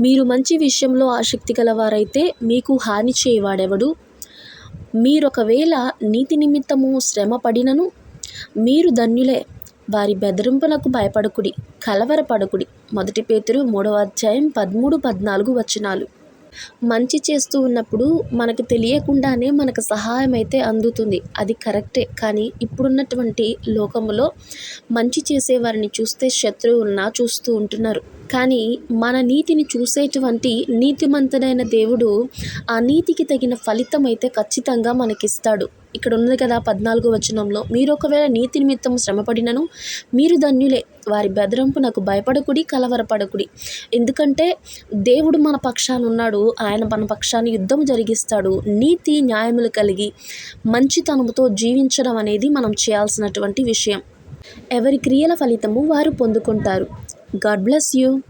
మీరు మంచి విషయంలో ఆసక్తి గలవారైతే మీకు హాని చేయవాడెవడు? మీరొకవేళ నీతి నిమిత్తము శ్రమ పడినను మీరు ధన్యులే. వారి బెదిరింపులకు భయపడకుడి కలవరపడకుడి. మొదటి పేతురు మూడవ అధ్యాయం పదమూడు పద్నాలుగు వచనాలు. మంచి చేస్తూ ఉన్నప్పుడు మనకు తెలియకుండానే మనకు సహాయం అయితే అందుతుంది. అది కరెక్టే. కానీ ఇప్పుడున్నటువంటి లోకములో మంచి చేసే వారిని చూస్తే శత్రువులన చూస్తూ ఉంటున్నారు. కానీ మన నీతిని చూసేటువంటి నీతిమంతుడైన దేవుడు ఆ నీతికి తగిన ఫలితం అయితే ఖచ్చితంగా మనకిస్తాడు. ఇక్కడ ఉన్నది కదా పద్నాలుగు వచనంలో మీరు ఒకవేళ నీతి నిమిత్తం శ్రమపడినను మీరు ధన్యులే. వారి బెదరింపు నాకు భయపడకుడి కలవరపడకుడి. ఎందుకంటే దేవుడు మన పక్షాన ఉన్నాడు ఆయన మన పక్షాన్ని యుద్ధం జరిగిస్తాడు. నీతి న్యాయములు కలిగి మంచితనముతో జీవించడం అనేది మనం చేయాల్సినటువంటి విషయం. ఎవరి క్రియల ఫలితము వారు పొందుకుంటారు. God bless you.